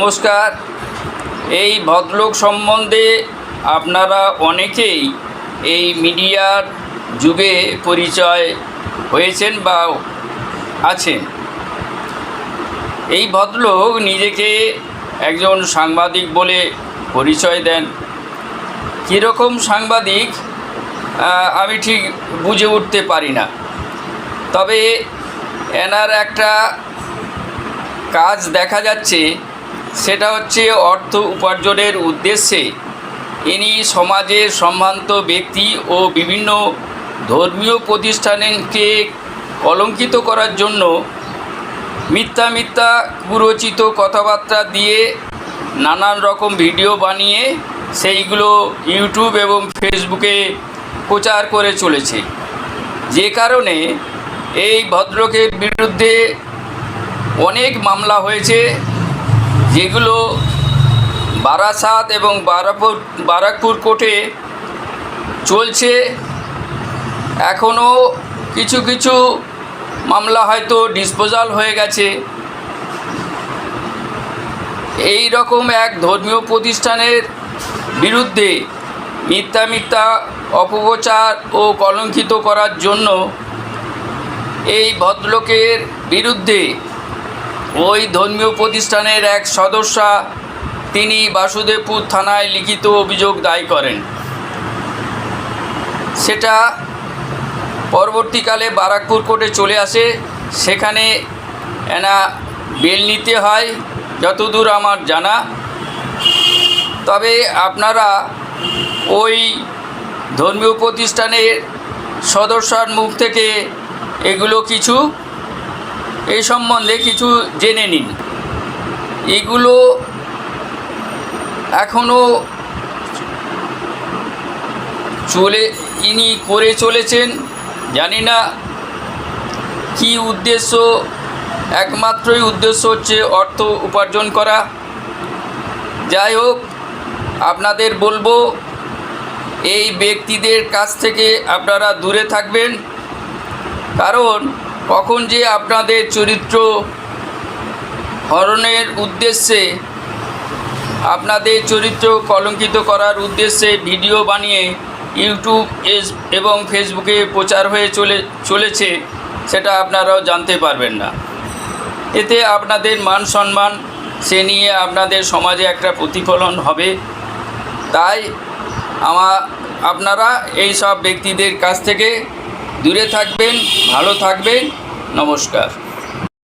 নমস্কার। এই ভদ্রলোক সম্বন্ধে আপনারা অনেকেই এই মিডিয়ার যুগে পরিচয় হয়েছেন বা আছেন। এই ভদ্রলোক নিজেকে একজন সাংবাদিক বলে পরিচয় দেন। কীরকম সাংবাদিক আমি ঠিক বুঝে উঠতে পারি না। তবে এনার একটা কাজ দেখা যাচ্ছে সেটা হচ্ছে অর্থ উপার্জনের উদ্দেশ্যে। ইনি সমাজের সম্ভ্রান্ত ব্যক্তি ও বিভিন্ন ধর্মীয় প্রতিষ্ঠানকে কলঙ্কিত করার জন্য মিথ্যা মিথ্যা কুরচিত কথাবার্তা দিয়ে নানান রকম ভিডিও বানিয়ে সেইগুলো ইউটিউব এবং ফেসবুকে প্রচার করে চলেছে। যে কারণে এই ভদ্রকের বিরুদ্ধে অনেক মামলা হয়েছে। যেগুলো বারাসাত এবং বারাপুর, বারাকপুর কোর্টে চলছে এখনও কিছু কিছু মামলা হয়তো ডিসপোজাল হয়ে গেছে। এই রকম এক ধর্মীয় প্রতিষ্ঠানের বিরুদ্ধে মিথ্যা মিথ্যা অপপ্রচার ও কলঙ্কিত করার জন্য এই ভদ্রলোকের বিরুদ্ধে ওই ধর্মীয় প্রতিষ্ঠানের এক সদস্যা, তিনি বাসুদেবপুর থানায় লিখিত অভিযোগ দায়ী করেন। সেটা পরবর্তীকালে বারাকপুর কোর্টে চলে আসে। সেখানে এনা বেল নিতে হয়, যতদূর আমার জানা। তবে আপনারা ওই ধর্মীয় প্রতিষ্ঠানের সদস্যার মুখ থেকে এগুলো কিছু এই সম্বন্ধে কিছু জেনে নিন। এগুলো এখনও চলে, ইনি করে চলেছেন, জানি না কি উদ্দেশ্য, একমাত্রই উদ্দেশ্য হচ্ছে অর্থ উপার্জন করা। যাই হোক, আপনাদের বলব, এই ব্যক্তিদের কাছ থেকে আপনারা দূরে থাকবেন। কারণ কখন যে আপনাদের চরিত্র হরণের উদ্দেশ্যে, আপনাদের চরিত্র কলঙ্কিত করার উদ্দেশ্যে ভিডিও বানিয়ে ইউটিউব এবং ফেসবুকে প্রচার হয়ে চলে, চলেছে, সেটা আপনারাও জানতে পারবেন না। এতে আপনাদের মান সম্মান, সে নিয়ে আপনাদের সমাজে একটা প্রতিফলন হবে। তাই আমার আপনারা এই সব ব্যক্তিদের কাছ থেকে দূরে থাকবেন ভালো থাকবেন নমস্কার।